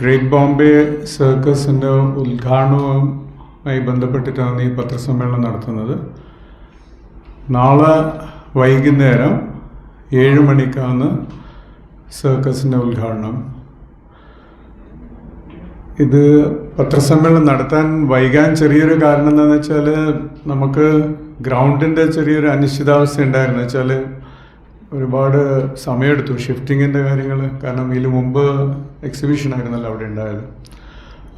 Great Bombay സർക്കസിന്റെ ഉദ്ഘാടനവുമായി ബന്ധപ്പെട്ടിട്ടാണ് ഈ പത്രസമ്മേളനം നടത്തുന്നത്. നാളെ വൈകുന്നേരം ഏഴ് മണിക്കാണ് സർക്കസിന്റെ ഉദ്ഘാടനം. ഇത് പത്രസമ്മേളനം നടത്താൻ വൈകാൻ ചെറിയൊരു കാരണം എന്താണെന്ന് വെച്ചാൽ നമുക്ക് ഗ്രൗണ്ടിന്റെ ചെറിയൊരു അനിശ്ചിതാവസ്ഥ ഉണ്ടായിരുന്നു. വെച്ചാൽ ഒരുപാട് സമയമെടുത്തു ഷിഫ്റ്റിങ്ങിന്റെ കാര്യങ്ങൾ കാരണം ഇതിന് മുമ്പ് എക്സിബിഷൻ ആയിരുന്നല്ലോ അവിടെ ഉണ്ടായത്.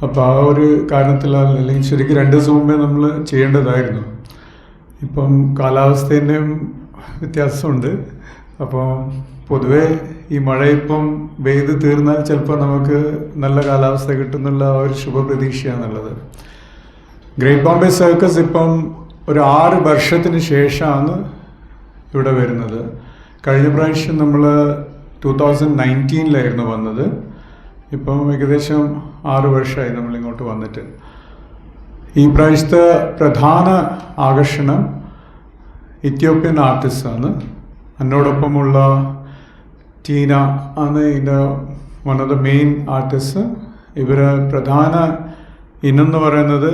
അപ്പോൾ ആ ഒരു കാരണത്തിലാൽ അല്ലെങ്കിൽ ശരിക്കും രണ്ട് ദിവസം മുമ്പേ നമ്മൾ ചെയ്യേണ്ടതായിരുന്നു. ഇപ്പം കാലാവസ്ഥേന്റെയും വ്യത്യാസമുണ്ട്. അപ്പോൾ പൊതുവേ ഈ മഴ ഇപ്പം വെയ്ത് തീർന്നാൽ ചിലപ്പോൾ നമുക്ക് നല്ല കാലാവസ്ഥ കിട്ടുന്നുള്ള ഒരു ശുഭപ്രതീക്ഷയാണുള്ളത്. ഗ്രേറ്റ് ബോംബെ സർക്കസ് ഇപ്പം ഒരു ആറ് വർഷത്തിന് ശേഷമാണ് ഇവിടെ വരുന്നത്. കഴിഞ്ഞ പ്രാവശ്യം നമ്മൾ ടു തൗസൻഡ് നയന്റീനിലായിരുന്നു വന്നത്. ഇപ്പം ഏകദേശം ആറ് വർഷമായി നമ്മൾ ഇങ്ങോട്ട് വന്നിട്ട്. ഈ പ്രാവശ്യത്തെ പ്രധാന ആകർഷണം ഇത്യോപ്യൻ ആർട്ടിസ്റ്റാണ് എന്നോടൊപ്പമുള്ള ടീന ആണ് ഇതിന്റെ one of the main artist ഇവർ പ്രധാന ഇനെന്ന് പറയുന്നത്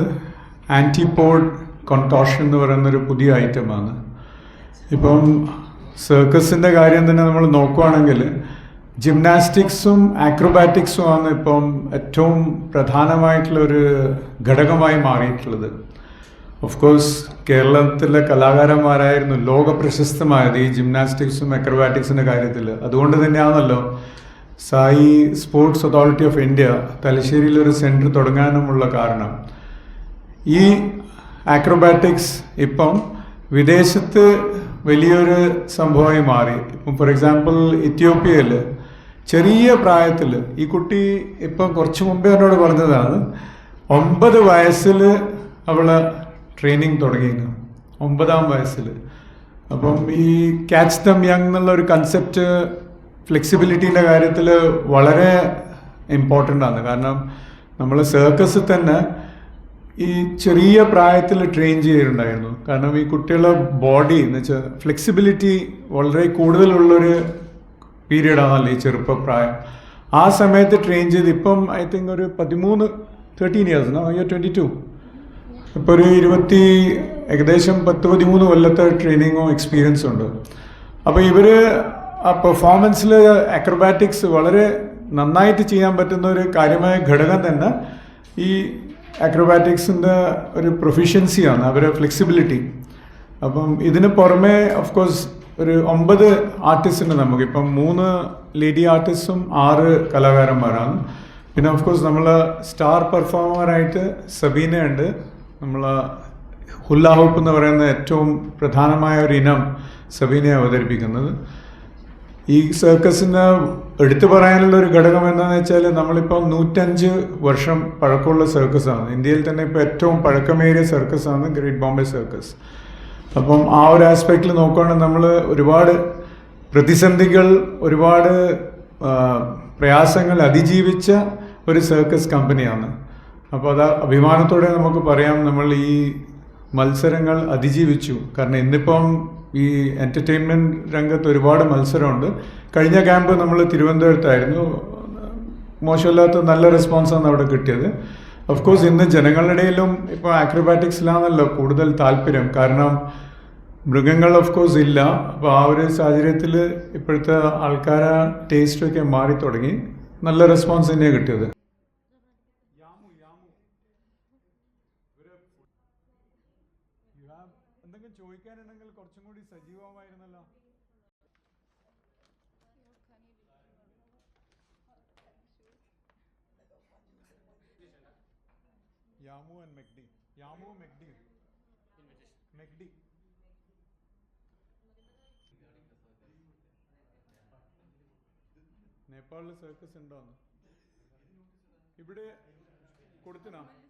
ആന്റിപോഡ് കോൺടോഷൻ എന്ന് പറയുന്ന ഒരു പുതിയ ഐറ്റമാണ് ഇപ്പം സർക്കസിന്റെ കാര്യം തന്നെ നമ്മൾ നോക്കുവാണെങ്കിൽ ജിംനാസ്റ്റിക്സും ആക്രോബാറ്റിക്സും ആണ് ഇപ്പം ഏറ്റവും പ്രധാനമായിട്ടുള്ള ഒരു ഘടകമായി മാറിയിട്ടുള്ളത്. ഓഫ് കോഴ്സ് കേരളത്തിലെ കലാകാരന്മാരായിരുന്നു ലോക പ്രശസ്തമായത് ഈ ജിംനാസ്റ്റിക്സും അക്രോബാറ്റിക്സിന്റെ കാര്യത്തിൽ. അതുകൊണ്ട് തന്നെയാണല്ലോ SAI sports authority of India തലശ്ശേരിയിൽ ഒരു സെന്റർ തുടങ്ങാനുമുള്ള കാരണം. ഈ ആക്രോബാറ്റിക്സ് ഇപ്പം വിദേശത്ത് വലിയൊരു സംഭവമായി മാറി. ഇപ്പം ഫോർ എക്സാമ്പിൾ ഇത്യോപ്യയിൽ ചെറിയ പ്രായത്തിൽ ഈ കുട്ടി ഇപ്പം കുറച്ച് മുമ്പേ എന്നോട് പറഞ്ഞതാണ് ഒമ്പത് വയസ്സിൽ അവൾ ട്രെയിനിങ് തുടങ്ങിയിരുന്നു ഒമ്പതാം വയസ്സിൽ അപ്പം ഈ ക്യാച്ച് ദം യങ് എന്നുള്ള ഒരു കൺസെപ്റ്റ് ഫ്ലെക്സിബിലിറ്റീന്റെ കാര്യത്തിൽ വളരെ ഇമ്പോർട്ടന്റ് ആണ്. കാരണം നമ്മൾ സർക്കസ് തന്നെ ഈ ചെറിയ പ്രായത്തിൽ ട്രെയിൻ ചെയ്തിട്ടുണ്ടായിരുന്നു. കാരണം ഈ കുട്ടികളുടെ ബോഡി എന്ന് വെച്ചാൽ ഫ്ലെക്സിബിലിറ്റി വളരെ കൂടുതലുള്ളൊരു പീരീഡാണല്ലോ ഈ ചെറുപ്പപ്രായം. ആ സമയത്ത് ട്രെയിൻ ചെയ്ത് ഇപ്പം ഐ തിങ്ക് ഒരു പതിമൂന്ന് തേർട്ടീൻ ഇയേഴ്സ് അയ്യോ ട്വന്റി ടു ഇപ്പോൾ ഒരു ഇരുപത്തി ഏകദേശം പത്ത് പതിമൂന്ന് കൊല്ലത്തെ ട്രെയിനിങ്ങോ എക്സ്പീരിയൻസും ഉണ്ട്. അപ്പോൾ ഇവർ ആ പെർഫോമൻസിൽ അക്രബാറ്റിക്സ് വളരെ നന്നായിട്ട് ചെയ്യാൻ പറ്റുന്ന ഒരു കാര്യമായ ഘടകം തന്നെ ഈ അക്രോബാറ്റിക്സിന്റെ ഒരു പ്രൊഫിഷ്യൻസിയാണ് അവരെ ഫ്ലെക്സിബിലിറ്റി അപ്പം ഇതിന് പുറമെ ഓഫ് കോഴ്സ് ഒരു ഒമ്പത് ആർട്ടിസ്റ്റുണ്ട് നമുക്ക്. ഇപ്പം മൂന്ന് ലേഡി ആർട്ടിസ്റ്റും ആറ് കലാകാരന്മാരാണ്. പിന്നെ ഓഫ് കോഴ്സ് നമ്മൾ സ്റ്റാർ പെർഫോമറായിട്ട് സബീനയുണ്ട്. നമ്മൾ ഹുല്ലാഹോപ്പ് എന്ന് പറയുന്ന ഏറ്റവും പ്രധാനമായ ഒരു ഇനം സബീനയെ അവതരിപ്പിക്കുന്നത്. ഈ സർക്കസിന് എടുത്തു പറയാനുള്ള ഒരു ഘടകം എന്താണെന്ന് വെച്ചാൽ നമ്മളിപ്പോൾ നൂറ്റഞ്ച് വർഷം പഴക്കമുള്ള സർക്കസാണ്. ഇന്ത്യയിൽ തന്നെ ഇപ്പോൾ ഏറ്റവും പഴക്കമേറിയ സർക്കസാണ് ഗ്രേറ്റ് ബോംബെ സർക്കസ്. അപ്പം ആ ഒരു ആസ്പെക്റ്റിൽ നോക്കുകയാണെങ്കിൽ നമ്മൾ ഒരുപാട് പ്രതിസന്ധികൾ ഒരുപാട് പ്രയാസങ്ങൾ അതിജീവിച്ച ഒരു സർക്കസ് കമ്പനിയാണ്. അപ്പോൾ അത് അഭിമാനത്തോടെ നമുക്ക് പറയാം നമ്മൾ ഈ മത്സരങ്ങൾ അതിജീവിച്ചു. കാരണം ഇന്നിപ്പം ഈ എന്റർടൈൻമെന്റ് രംഗത്ത് ഒരുപാട് മത്സരമുണ്ട്. കഴിഞ്ഞ ക്യാമ്പ് നമ്മൾ തിരുവനന്തപുരത്തായിരുന്നു. മോശമില്ലാത്ത നല്ല റെസ്പോൺസാണ് അവിടെ കിട്ടിയത്. ഓഫ് കോഴ്സ് ഇന്ന് ജനങ്ങളുടെ ഇടയിലും ഇപ്പോൾ ആക്രോബാറ്റിക്സിലാണല്ലോ കൂടുതൽ താല്പര്യം. കാരണം മൃഗങ്ങൾ ഓഫ് കോഴ്സ് ഇല്ല. അപ്പോൾ ആ ഒരു സാഹചര്യത്തിൽ ഇപ്പോഴത്തെ ആൾക്കാരെ ടേസ്റ്റൊക്കെ മാറി തുടങ്ങി. നല്ല റെസ്പോൺസ് തന്നെയാണ് കിട്ടിയത്. എന്തെങ്കിലും ചോദിക്കാനുണ്ടെങ്കിൽ കുറച്ചും കൂടി സജീവമായിരുന്നല്ലോ. യാമു ആൻഡ് മെക്ഡി യാമു മെക്ഡി മെക്ഡി നേപ്പാളിൽ സർക്കസ് ഉണ്ടോന്ന്? ഇവിടെ കൊടുത്തിനാ?